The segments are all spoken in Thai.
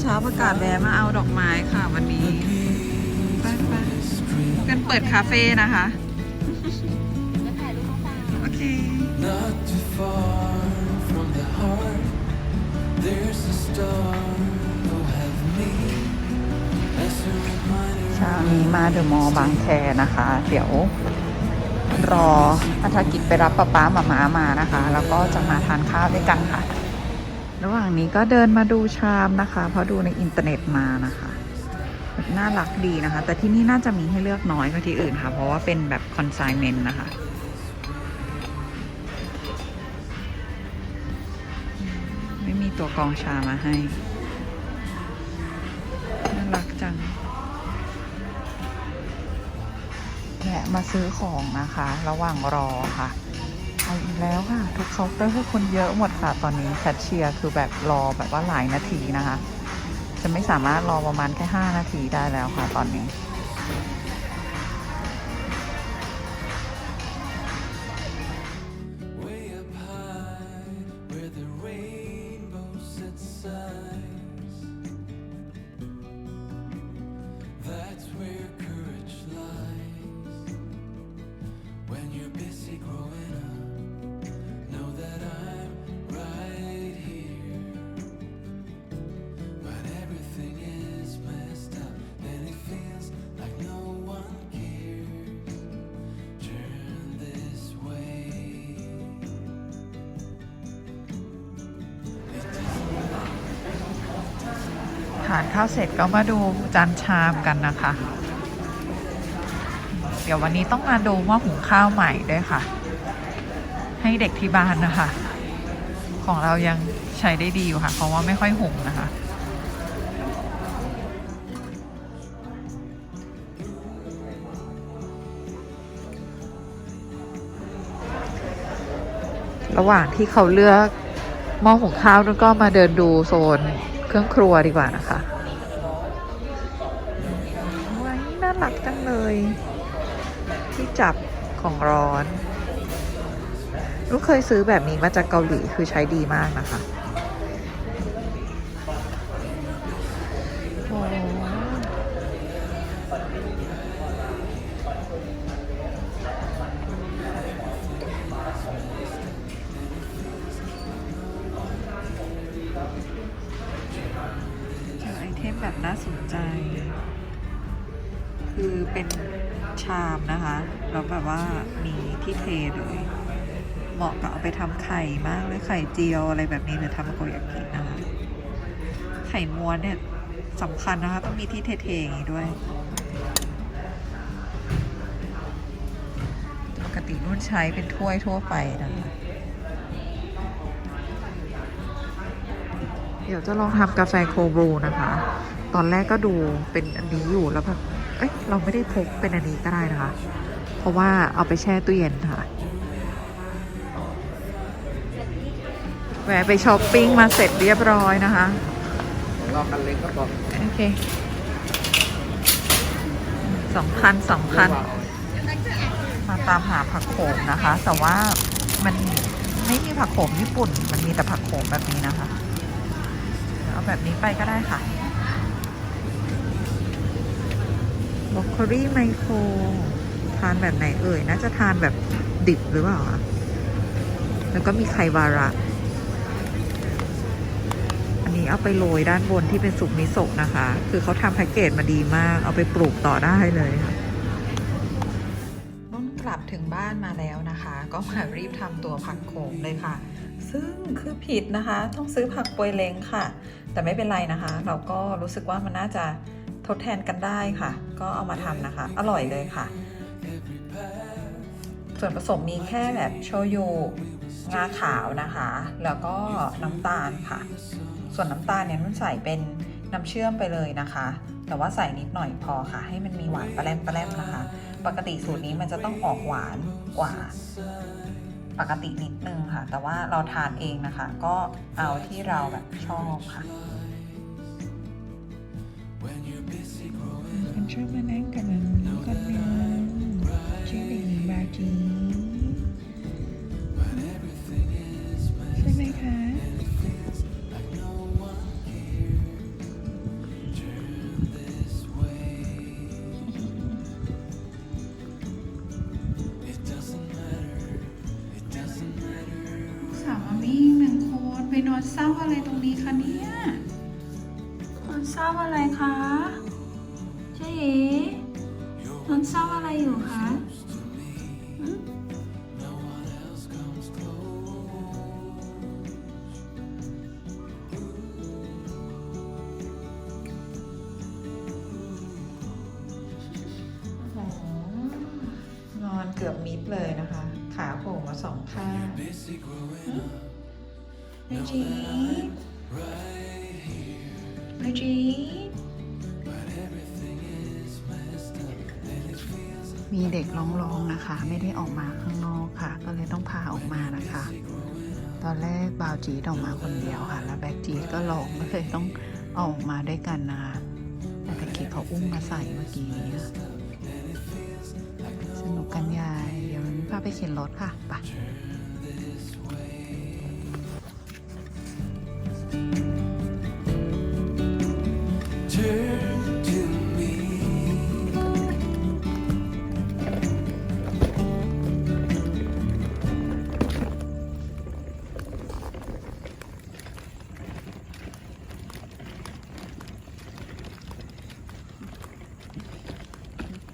เช้าประกาศแวะมาเอาดอกไม้ค่ะวันนี้ไปไปกันเปิดคาเฟ่นะคะจะถ่ายรูปมาฝากโอเค Not too far from the heart, there's a star who have me as a reminder. เช้านี้มาเดอะมอลล์บางแคนะคะ เดี๋ยวรอพัฒกิจไปรับป๊าป๊าหมาม้ามานะคะ แล้วก็จะมาทานข้าวด้วยกันค่ะ ระหว่างนี้ก็เดินมาดูชามนะคะ เพราะดูในอินเทอร์เน็ตมานะคะน่ารักดีนะคะ แต่ที่นี่น่าจะมีให้เลือกน้อยกว่าที่อื่นค่ะ เพราะว่าเป็นแบบคอนไซเมนต์นะคะไม่มีตัวกองชามาให้ น่ารักจังแวะมาซื้อของนะคะ ระหว่างรอค่ะ เอาอีกแล้วค่ะ ทุกเคาน์เตอร์คนเยอะหมดค่ะตอนนี้แคชเชียร์คือแบบรอแบบว่าหลายนาทีนะคะ จะไม่สามารถรอประมาณแค่ 5 นาทีได้แล้วค่ะตอนนี้ ทานข้าวเสร็จก็มาดูจานชามกันนะคะ เดี๋ยววันนี้ต้องมาดูหม้อหุงข้าวใหม่ด้วยค่ะ ให้เด็กที่บ้านนะคะ ของเรายังใช้ได้ดีอยู่ค่ะ เพราะว่าไม่ค่อยหุงนะคะระหว่างที่เขาเลือกหม้อหุงข้าวแล้วก็มาเดินดูโซน เครื่องครัวดีกว่านะคะว้ายน่ารักจังเลย ที่จับของร้อน ลูกเคยซื้อแบบนี้มาจากเกาหลีคือใช้ดีมากนะคะ แบบน่าสนใจ คือเป็นชามนะคะแล้วแบบว่ามีที่เทเลย เหมาะกับเอาไปทำไข่มากเลยไข่เจียวอะไรแบบนี้หรือทำโกยากินะคะไข่ม้วนเนี่ยสำคัญนะคะ ต้องมีที่เทๆอย่างนี้ด้วยปกตินุ่นใช้เป็นถ้วยทั่วไปนะคะเดี๋ยวจะลองทำกาแฟโคบรูนะคะ ตอนแรกก็ดูเป็นอันนี้อยู่แล้วแบบเอ้ยเราไม่ได้พกเป็นอันนี้ก็ได้นะคะ เพราะว่าเอาไปแช่ตู้เย็นค่ะแวะไปช้อปปิ้งมาเสร็จเรียบร้อยนะคะรอคันเล็กก็บอกโอเคสองพันสองพันมาตามหาผักโขมนะคะ แต่ว่ามันไม่มีผักโขมญี่ปุ่น มันมีแต่ผักโขมแบบนี้นะคะ เอาแบบนี้ไปก็ได้ค่ะ บล็อกโคลี่ไมโครทานแบบไหนเอ่ย น่าจะทานแบบดิบหรือเปล่า แล้วก็มีไข่วาระ อันนี้เอาไปโรยด้านบนที่เป็นสุกมิโซะนะคะ คือเขาทำแพ็กเกจมาดีมาก เอาไปปลูกต่อได้เลยค่ะนุ่นกลับถึงบ้านมาแล้วนะคะ ก็มารีบทำตัวผักโขมเลยค่ะ ซึ่งคือผิดนะคะ ต้องซื้อผักปวยเล้งค่ะ แต่ไม่เป็นไรนะคะ เราก็รู้สึกว่ามันน่าจะ ทดแทนกันได้ค่ะ ก็เอามาทำนะคะ อร่อยเลยค่ะ ส่วนผสมมีแค่แบบโชยุงาขาวนะคะ แล้วก็น้ำตาลค่ะ ส่วนน้ำตาลเนี่ยนุ่นใส่เป็นน้ำเชื่อมไปเลยนะคะ แต่ว่าใส่นิดหน่อยพอค่ะ ให้มันมีหวานปลาแรมปลาแรมนะคะ ปกติสูตรนี้มันจะต้องออกหวานกว่าปกตินิดนึงค่ะ แต่ว่าเราทานเองนะคะ ก็เอาที่เราแบบชอบค่ะ ช่วมานั่งกับหมามีก่อนนึงชื่อเด็กหญิงบาจีใช่ไหมคะสามามีหนึ่งคนไปนอนเศร้าอะไรตรงนี้คะเนี่ยนอนเศร้าอะไรคะ จ๊เอ๋นอนเศร้าอะไรอยู่คะหึโอ้โหนอนเกือบมิดเลยนะคะ ขาโผล่มาสองข้าง Busy growing up เมจีเมจี มีเด็กร้องๆนะคะ ไม่ได้ออกมาข้างนอกค่ะ ก็เลยต้องพาออกมานะคะ ตอนแรกบาวจีดออกมาคนเดียวค่ะ แล้วแบ็กจีดก็ร้องก็เลยต้องออกมาด้วยกันนะคะแต่ตะกี้เขาอุ้มมาใส่เมื่อกี้นี้สนุกกันใหญ่เดี๋ยววันนี้พาไปเข็นรถค่ะไป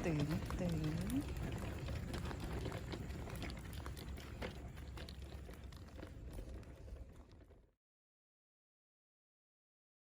等等